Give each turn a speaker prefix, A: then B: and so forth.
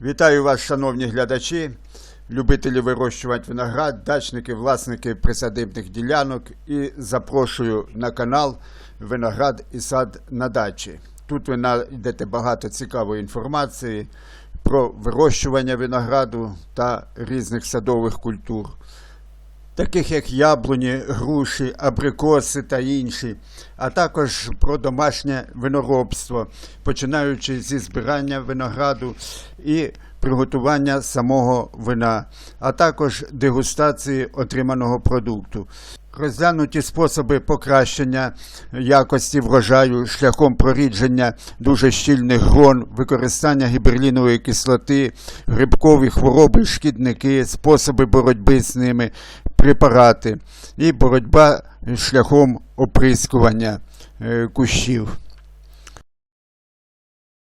A: Вітаю вас, шановні глядачі, любителі вирощувати виноград, дачники, власники присадибних ділянок і запрошую на канал Виноград і сад на дачі. Тут ви знайдете багато цікавої інформації про вирощування винограду та різних садових культур, таких як яблуні, груші, абрикоси та інші, а також про домашнє виноробство, починаючи зі збирання винограду і приготування самого вина, а також дегустації отриманого продукту. Розглянуті способи покращення якості врожаю шляхом прорідження дуже щільних грон, використання гіберлінової кислоти, грибкові хвороби, шкідники, способи боротьби з ними, препарати і боротьба шляхом оприскування е, кущів.